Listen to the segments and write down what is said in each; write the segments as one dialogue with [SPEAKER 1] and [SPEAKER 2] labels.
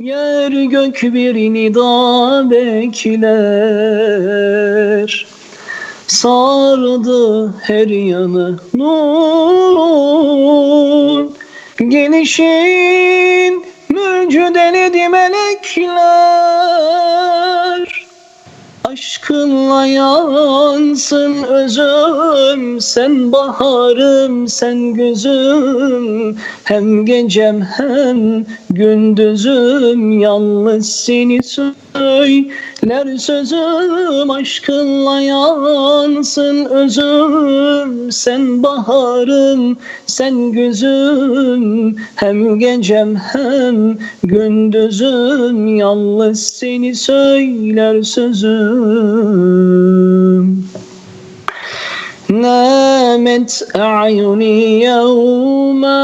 [SPEAKER 1] Yer gök bir nida bekler. Sardı her yanı nur. Gelişin müjdeledi melekler Aşkınla yansın özüm Sen baharım sen gözüm Hem gecem hem gündüzüm Yalnız seni söyler sözüm Aşkınla yansın özüm Sen baharım sen gözüm Hem gecem hem gündüzüm Yalnız seni söyler sözüm نامت أعيني يوما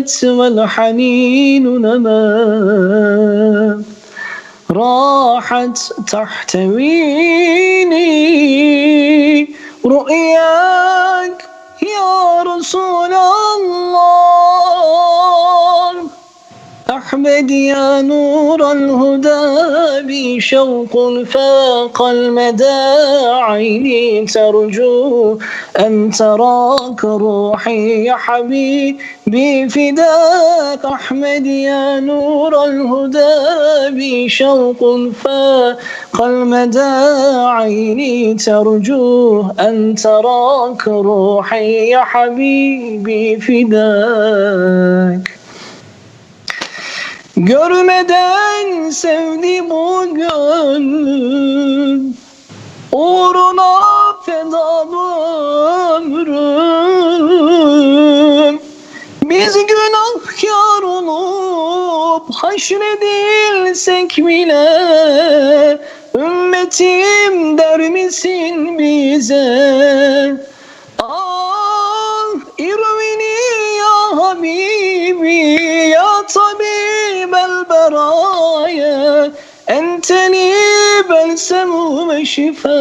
[SPEAKER 1] نامت والحنين نما. راحت تحتويني رؤياك يا رسول الله. أحمد يا نور الهدى بشوق فاق المدى عيني ترجو أن تراك روحي يا حبيبي. فداك أحمد يا نور الهدى بشوق فاق المدى عيني ترجو أن تراك روحي يا حبيبي. فداك Görmeden sevdi bu gönlüm. Uğruna feda ömrüm. Biz günahkar olup haşredilsek bile Ümmetim der misin bize beraya Enteni belsemu ve şifa.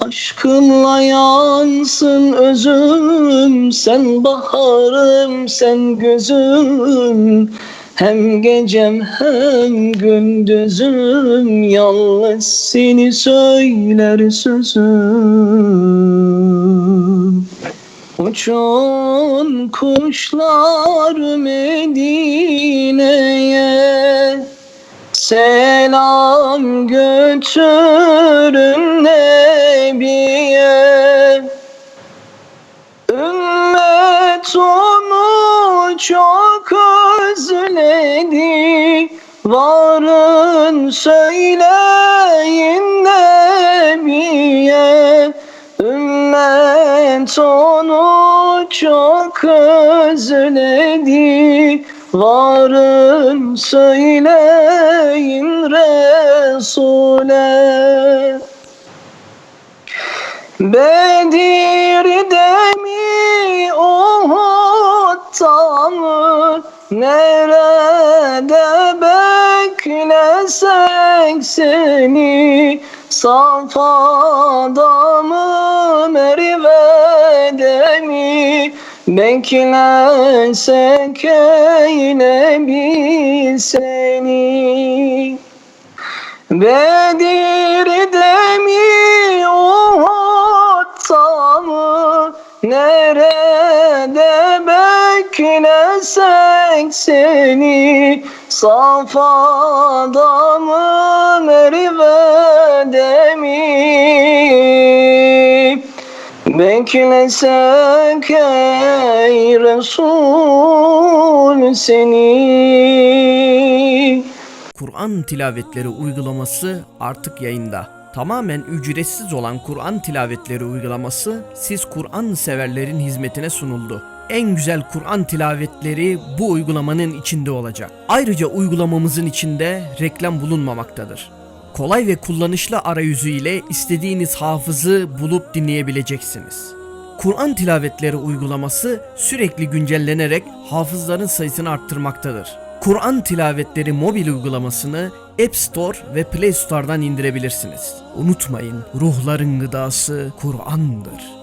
[SPEAKER 1] Aşkınla yansın özüm Sen baharım sen gözüm. Hem gecem hem gündüzüm Yalnız seni söyler sözüm Uçun kuşlar Medine'ye. Selam götürün Nebiye. Ümmet onu çok özledi Varın söyleyin çok özledi Varın söyleyin Resul'e. Bedir'de mi Uhud'da mı Nerede beklesek seni Safada mı Merve'de mi Beklesek eyle biz seni. Bedir'de mi Uhud'da mı Nerede beklesek seni Safada mı Merve'de mi Beklesek ey Resul seni
[SPEAKER 2] Kur'an tilavetleri uygulaması artık yayında. Tamamen ücretsiz olan Kur'an tilavetleri uygulaması siz Kur'an severlerin hizmetine sunuldu. En güzel Kur'an tilavetleri bu uygulamanın içinde olacak. Ayrıca uygulamamızın içinde reklam bulunmamaktadır. Kolay ve kullanışlı arayüzü ile istediğiniz hafızı bulup dinleyebileceksiniz. Kur'an tilavetleri uygulaması sürekli güncellenerek hafızların sayısını arttırmaktadır. Kur'an tilavetleri mobil uygulamasını App Store ve Play Store'dan indirebilirsiniz. Unutmayın ruhların gıdası Kur'an'dır.